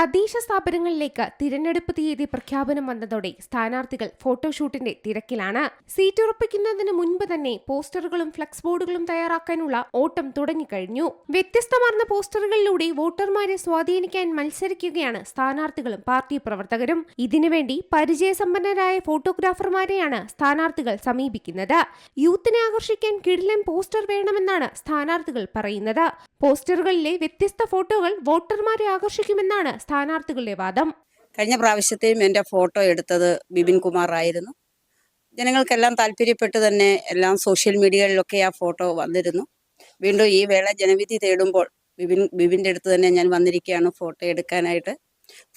തദ്ദേശ സ്ഥാപനങ്ങളിലേക്ക് തിരഞ്ഞെടുപ്പ് തീയതി പ്രഖ്യാപനം വന്നതോടെ സ്ഥാനാർത്ഥികൾ ഫോട്ടോഷൂട്ടിന്റെ തിരക്കിലാണ്. സീറ്റ് ഉറപ്പിക്കുന്നതിന് മുൻപ് തന്നെ പോസ്റ്ററുകളും ഫ്ലക്സ് ബോർഡുകളും തയ്യാറാക്കാനുള്ള ഓട്ടം തുടങ്ങിക്കഴിഞ്ഞു. വ്യത്യസ്തമാർന്ന പോസ്റ്ററുകളിലൂടെ വോട്ടർമാരെ സ്വാധീനിക്കാൻ മത്സരിക്കുകയാണ് സ്ഥാനാർത്ഥികളും പാർട്ടി പ്രവർത്തകരും. ഇതിനുവേണ്ടി പരിചയസമ്പന്നരായ ഫോട്ടോഗ്രാഫർമാരെയാണ് സ്ഥാനാർത്ഥികൾ സമീപിക്കുന്നത്. യൂത്തിനെ ആകർഷിക്കാൻ കിടിലൻ പോസ്റ്റർ വേണമെന്നാണ് സ്ഥാനാർത്ഥികൾ പറയുന്നത്. പോസ്റ്ററുകളിലെ വ്യത്യസ്ത ഫോട്ടോകൾ വോട്ടർമാരെ ആകർഷിക്കുമെന്നാണ് സ്ഥാനാർത്ഥികളുടെ വാദം. കഴിഞ്ഞ പ്രാവശ്യത്തെയും എന്റെ ഫോട്ടോ എടുത്തത് ബിപിൻ കുമാർ ആയിരുന്നു. ജനങ്ങൾക്കെല്ലാം താല്പര്യപ്പെട്ട് തന്നെ എല്ലാം സോഷ്യൽ മീഡിയകളിലൊക്കെ ആ ഫോട്ടോ വന്നിരുന്നു. വീണ്ടും ഈ വേള ജനവിധി തേടുമ്പോൾ ബിപിൻ ബിപിന്റെ അടുത്ത് തന്നെ ഞാൻ വന്നിരിക്കുകയാണ് ഫോട്ടോ എടുക്കാനായിട്ട്.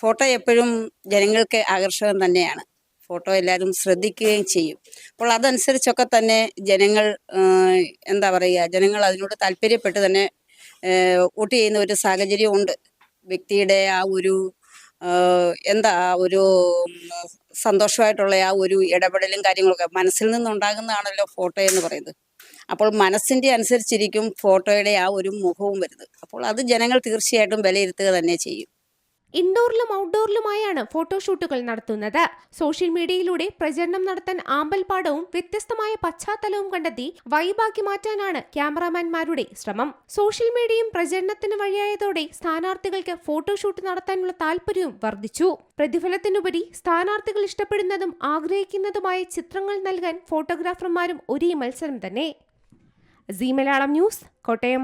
ഫോട്ടോ എപ്പോഴും ജനങ്ങൾക്ക് ആകർഷകം തന്നെയാണ്. ഫോട്ടോ എല്ലാവരും ശ്രദ്ധിക്കുകയും ചെയ്യും. അപ്പോൾ അതനുസരിച്ചൊക്കെ തന്നെ ജനങ്ങൾ എന്താ പറയുക ജനങ്ങൾ അതിനോട് താല്പര്യപ്പെട്ട് തന്നെ വോട്ട് ചെയ്യുന്ന ഒരു സാഹചര്യം ഉണ്ട് വ്യക്തിയുടെ ആ ഒരു എന്താ ഒരു സന്തോഷമായിട്ടുള്ള ആ ഒരു ഇടപെടലും കാര്യങ്ങളൊക്കെ മനസ്സിൽ നിന്നുണ്ടാകുന്നതാണല്ലോ ഫോട്ടോ എന്ന് പറയുന്നത്. അപ്പോൾ മനസ്സിന്റെ അനുസരിച്ചിരിക്കും ഫോട്ടോയുടെ ആ ഒരു മുഖവും വരുന്നത്. അപ്പോൾ അത് ജനങ്ങൾ തീർച്ചയായിട്ടും വിലയിരുത്തുക തന്നെ ചെയ്യും. ഇൻഡോറിലും ഔട്ട്ഡോറിലുമായാണ് ഫോട്ടോഷൂട്ടുകൾ നടത്തുന്നത്. സോഷ്യൽ മീഡിയയിലൂടെ പ്രചരണം നടത്താൻ ആമ്പൽപാടവും വ്യത്യസ്തമായ പശ്ചാത്തലവും കണ്ടെത്തി വൈബാക്കി മാറ്റാനാണ് ക്യാമറാമാൻമാരുടെ ശ്രമം. സോഷ്യൽ മീഡിയയും പ്രചരണത്തിന് വഴിയായതോടെ സ്ഥാനാർത്ഥികൾക്ക് ഫോട്ടോഷൂട്ട് നടത്താനുള്ള താല്പര്യവും വർദ്ധിച്ചു. പ്രതിഫലത്തിനുപരി സ്ഥാനാർത്ഥികൾ ഇഷ്ടപ്പെടുന്നതും ആഗ്രഹിക്കുന്നതുമായ ചിത്രങ്ങൾ നൽകാൻ ഫോട്ടോഗ്രാഫർമാരും ഒരേ മത്സരം തന്നെ. C Malayalam news Kottayam.